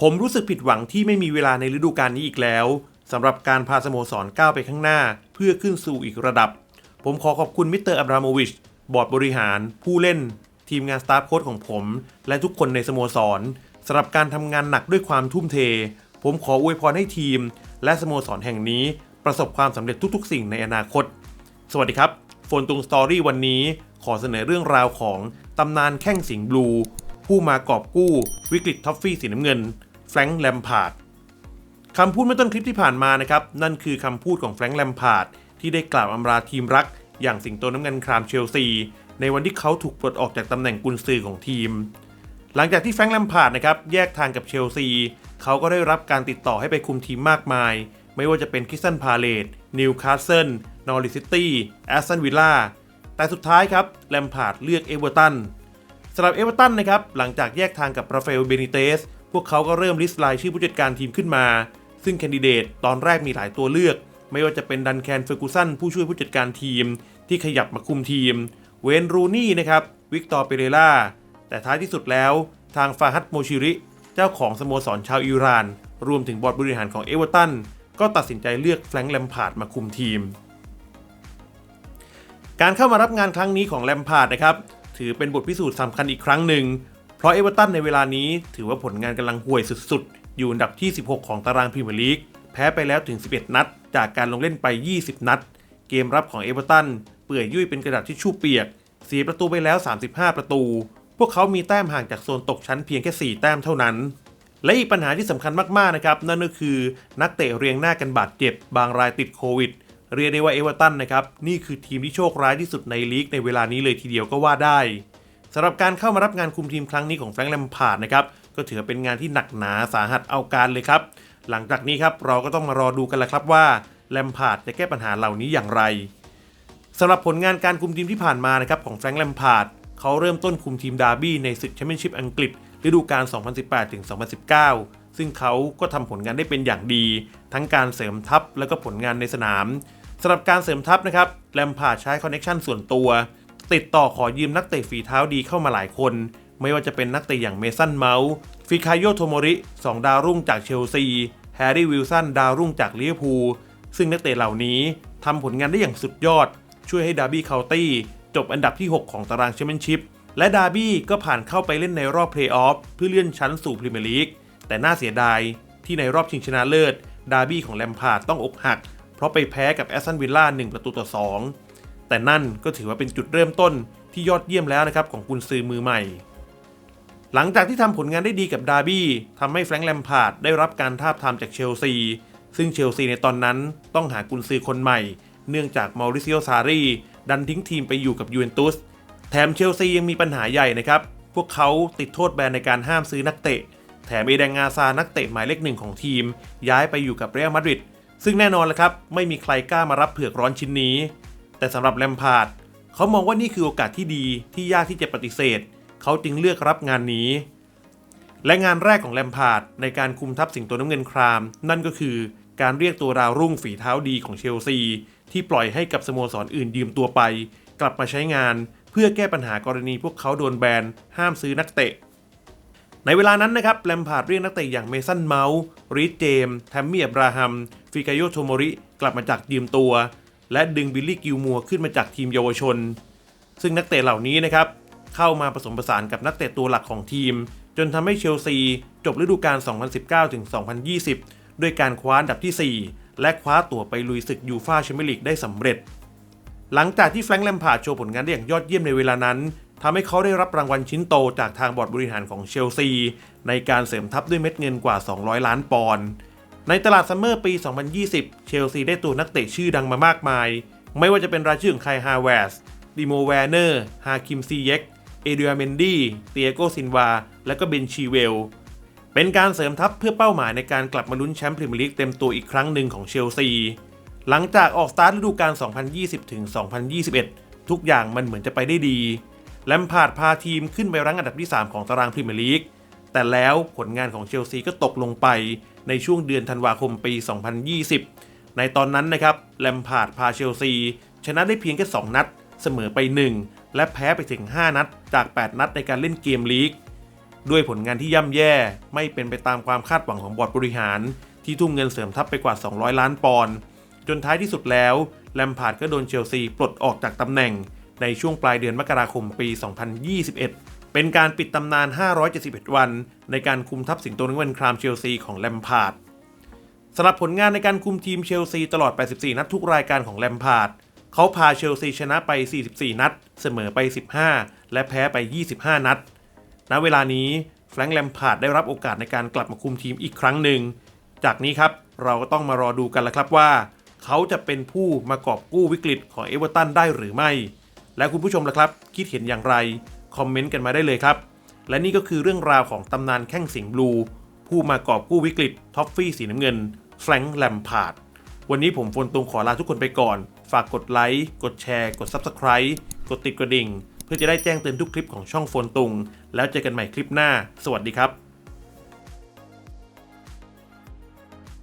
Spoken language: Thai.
ผมรู้สึกผิดหวังที่ไม่มีเวลาในฤดูกาลนี้อีกแล้วสำหรับการพาสโมสรก้าวไปข้างหน้า เพื่อขึ้นสู่อีกระดับ ผมขอขอบคุณมิสเตอร์อับราโมวิช บอร์ดบริหาร ผู้เล่น ทีมงานสตาฟโค้ชของผม และทุกคนในสโมสรสำหรับการทำงานหนักด้วยความทุ่มเท ผมขออวยพรให้ทีม และสโมสรแห่งนี้ ประสบความสำเร็จทุกๆ สิ่งในอนาคต สวัสดีครับโฟนตุงสตอรี่วันนี้ขอเสนอเรื่องราวของตำนานแข้งสิงห์บลูผู้มากอบกู้วิกฤตท็อฟฟี่สีน้ำเงิน ฟรงค์แลมพาร์ดคำพูดเมื่อต้นคลิปที่ผ่านมานะครับ นั่นคือคำพูดของแฟรงค์แลมพาร์ดที่ได้กล่าวอำลาทีมรัก อย่างสิงโตน้ำเงินครามเชลซี ในวันที่เขาถูกปลดออกจากตำแหน่งกุนซือของทีม หลังจากที่แฟรงค์แลมพาร์ดนะครับแยกทางกับเชลซี เขาก็ได้รับการติดต่อให้ไปคุมทีมมากมาย ไม่ว่าจะเป็นคิสตันพาเลตนิวคาสเซิลนอริซิตี้แอสตันวิลล่าแต่สุดท้ายครับแลมพาร์ดเลือกเอเวอร์ตันสำหรับเอเวอร์ตันนะครับหลังจากแยกทางกับราฟาเอลเบนิเตส พวกเขาก็เริ่มลิสต์รายชื่อผู้จัดการทีมขึ้นมา ซึ่งแคนดิเดตตอนแรกมีหลายตัวเลือก ไม่ว่าจะเป็นดันแคนเฟอร์กูสันผู้ช่วยผู้จัดการทีม ที่ขยับมาคุมทีม เวนรูนี่นะครับ วิกตอร์เปเรล่า แต่ท้ายที่สุดแล้วทางฟาฮัดโมชิริ เจ้าของสโมสรชาวอิหร่าน รวมถึงบอร์ดบริหารของเอเวอร์ตันก็ตัดสินใจเลือกแฟรงค์แลมพาร์ดมาคุมทีม การเข้ามารับงานครั้งนี้ของแลมพาร์ดนะครับถือเป็นบทพิสูจน์สำคัญอีกครั้งหนึ่ง เพราะเอเวอร์ตันในเวลานี้ถือว่าผลงานกำลังห่วยสุดๆ อยู่อันดับที่ 16 ของตารางพรีเมียร์ลีก แพ้ไปแล้วถึง 11 นัด จากการลงเล่นไป 20 นัด เกมรับของเอเวอร์ตันเปื่อยยุ่ยเป็นกระดาษที่ชู่เปียกเสียประตูไปแล้ว 35 ประตู พวกเขามีแต้มห่างจากโซนตกชั้นเพียงแค่ 4 แต้มเท่านั้น และอีกปัญหาที่สำคัญมากๆนะครับนั่นก็คือนักเตะเรียงหน้ากันบาดเจ็บ บางรายติดโควิด เรียกได้ว่าเอเวอร์ตันนะครับนี่คือทีมที่โชคร้ายที่สุดในลีกในเวลานี้เลยทีเดียวก็ว่าได้ สำหรับการเข้ามารับงานคุมทีมครั้งนี้ของแฟรงค์แลมพาร์ดนะครับก็ถือเป็นงานที่หนักหนาสาหัสเอาการเลยครับ หลังจากนี้ครับเราก็ต้องมารอดูกันละครับว่าแลมพาร์ดจะแก้ปัญหาเหล่านี้อย่างไรสำหรับผลงานการคุมทีมที่ผ่านมานะครับของแฟรงค์แลมพาร์ดเขาเริ่มต้นคุมทีมดาร์บี้ในศึกแชมเปี้ยนชิพอังกฤษฤดูกาล 2018-2019 ซึ่งเขาก็ทำผลงานได้เป็นอย่างดี ทั้งการเสริมทัพและก็ผลงานในสนามสำหรับการเสริมทัพนะครับแลมพาร์ดใช้คอนเนคชั่นส่วนตัว ติดต่อขอยืมนักเตะฝีเท้าดีเข้ามาหลายคน ไม่ว่าจะเป็นนักเตะอย่างเมสันเมาส์ฟิคาโยโทโมริสองดาวรุ่งจากเชลซี แฮร์รี่วิลสันดาวรุ่งจากลิเวอร์พูล ซึ่งนักเตะเหล่านี้ทำผลงานได้อย่างสุดยอด ช่วยให้ดาร์บี้เคาน์ตี้จบอันดับที่ 6 ของตารางแชมเปี้ยนชิพ และดาร์บี้ก็ผ่านเข้าไปเล่นในรอบเพลย์ออฟเพื่อเลื่อนชั้นสู่พรีเมียร์ลีก แต่น่าเสียดายที่ในรอบชิงชนะเลิศ ดาร์บี้ของแลมพาร์ดต้องอกหัก เพราะไปแพ้กับแอสตันวิลล่า1ประตูต่อ2 แต่นั่นก็ถือว่าเป็นจุดเริ่มต้นที่ยอดเยี่ยมแล้วนะครับของกุนซือมือใหม่ หลังจากที่ทำผลงานได้ดีกับดาร์บี้ทำให้แฟรงค์แลมพาร์ดได้รับการทาบทามจากเชลซี ซึ่งเชลซีในตอนนั้นต้องหากุนซือคนใหม่ เนื่องจากมาริซิโอซารีดันทิ้งทีมไปอยู่กับยูเวนตุสแถมเชลซียังมีปัญหาใหญ่นะครับ พวกเขาติดโทษแบนในการห้ามซื้อนักเตะ แถมเอเดงงาซานักเตะหมายเลขหนึ่งของทีม ย้ายไปอยู่กับเรอัลมาดริดซึ่งแน่นอนแล้วครับ ไม่มีใครกล้ามารับเผือกร้อนชิ้นนี้ แต่สำหรับแลมพาร์ดเขามองว่านี่คือโอกาสที่ดีที่ยากที่จะปฏิเสธ เขาจึงเลือกรับงานนี้ และงานแรกของแลมพาร์ดในการคุมทัพสิงโตน้ำเงินคราม นั่นก็คือการเรียกตัวดาวรุ่งฝีเท้าดีของเชลซี ที่ปล่อยให้กับสโมสรออื่นยืมตัวไป กลับมาใช้งานเพื่อแก้ปัญหากรณีพวกเขาโดนแบนห้ามซื้อนักเตะ ในเวลานั้นนะครับแลมพาร์ดเรียกนักเตะอย่างเมสันเมาส์รีดเจมแทมมี่อับราฮัมฟิกายโยโทโมริ กลับมาจากยืมตัว และดึงบิลลี่กิลมัวขึ้นมาจากทีมเยาวชน ซึ่งนักเตะเหล่านี้นะครับ เข้ามาผสมผสานกับนักเตะตัวหลักของทีม จนทำให้เชลซีจบฤดูกาล 2019-2020 ด้วยการคว้าอันดับที่ 4 และคว้าตั๋วไปลุยศึกยูฟ่าแชมเปี้ยนลีกได้สำเร็จ หลังจากที่แฟรงค์แลมพาร์ดโชว์ผลงานได้อย่างยอดเยี่ยมในเวลานั้นทำให้เขาได้รับรางวัลชิ้นโตจากทางบอร์ดบริหารของเชลซี ในการเสริมทัพด้วยเม็ดเงินกว่า 200 ล้านปอนด์ ในตลาดซัมเมอร์ปี 2020 เชลซีได้ตัวนักเตะชื่อดังมามากมาย ไม่ว่าจะเป็นรายชื่อของไคฮาวเวสดิโมแวร์เนอร์ ฮาคิมซีเย็กเอเดียเมนดี้เตียโกซินวา และก็เบนชีเวล เป็นการเสริมทัพเพื่อเป้าหมายในการกลับมาลุ้นแชมป์พรีเมียร์ลีกเต็มตัวอีกครั้งหนึ่งของเชลซี หลังจากออกสตาร์ทฤดูกาล 2020-2021 ทุกอย่างมันเหมือนจะไปได้ดี แลมพาร์ดพาทีมขึ้นไปรั้งอันดับที่ 3 ของตารางพรีเมียร์ลีก แต่แล้วผลงานของเชลซีก็ตกลงไปในช่วงเดือนธันวาคมปี 2020 ในตอนนั้นนะครับแลมพาร์ดพาเชลซี ชนะได้เพียงแค่ 2 นัด เสมอไป 1 และแพ้ไปถึง 5 นัด จาก 8 นัดในการเล่นเกมลีก ด้วยผลงานที่ย่ำแย่ไม่เป็นไปตามความคาดหวังของบอร์ดบริหาร ที่ทุ่มเงินเสริมทัพไปกว่า 200 ล้านปอนด์จนท้ายที่สุดแล้วแลมพาร์ดก็โดนเชลซีปลดออกจากตำแหน่งในช่วงปลายเดือนมกราคมปี 2021 เป็นการปิดตำนาน 571 วัน ในการคุมทัพสิงโตนักเงินครามเชลซีของแลมพาร์ดสำหรับผลงานในการคุมทีมเชลซีตลอด 84 นัดทุกรายการของแลมพาร์ดเขาพาเชลซีชนะไป 44 นัด เสมอไป 15 และแพ้ไป 25 นัด ณ เวลานี้แฟรงค์แลมพาร์ดได้รับโอกาสในการกลับมาคุมทีมอีกครั้งหนึ่ง จากนี้ครับเราก็ต้องมารอดูกันละครับว่า เขาจะเป็นผู้มากอบกู้วิกฤตของเอเวอร์ตันได้หรือไม่ และคุณผู้ชมล่ะครับ คิดเห็นอย่างไร คอมเมนต์กันมาได้เลยครับ และนี่ก็คือเรื่องราวของตำนานแข้งสิงห์บลู ผู้มากอบกู้วิกฤตท็อฟฟี่สีน้ำเงินแฟรงค์แลมพาร์ดวันนี้ผมฟนตุงขอลาทุกคนไปก่อน ฝากกดไลค์ กดแชร์ กด Subscribe กดติดกระดิ่ง เพื่อจะได้แจ้งเตือนทุกคลิปของช่องโฟนตุง แล้วเจอกันใหม่คลิปหน้า สวัสดีครับ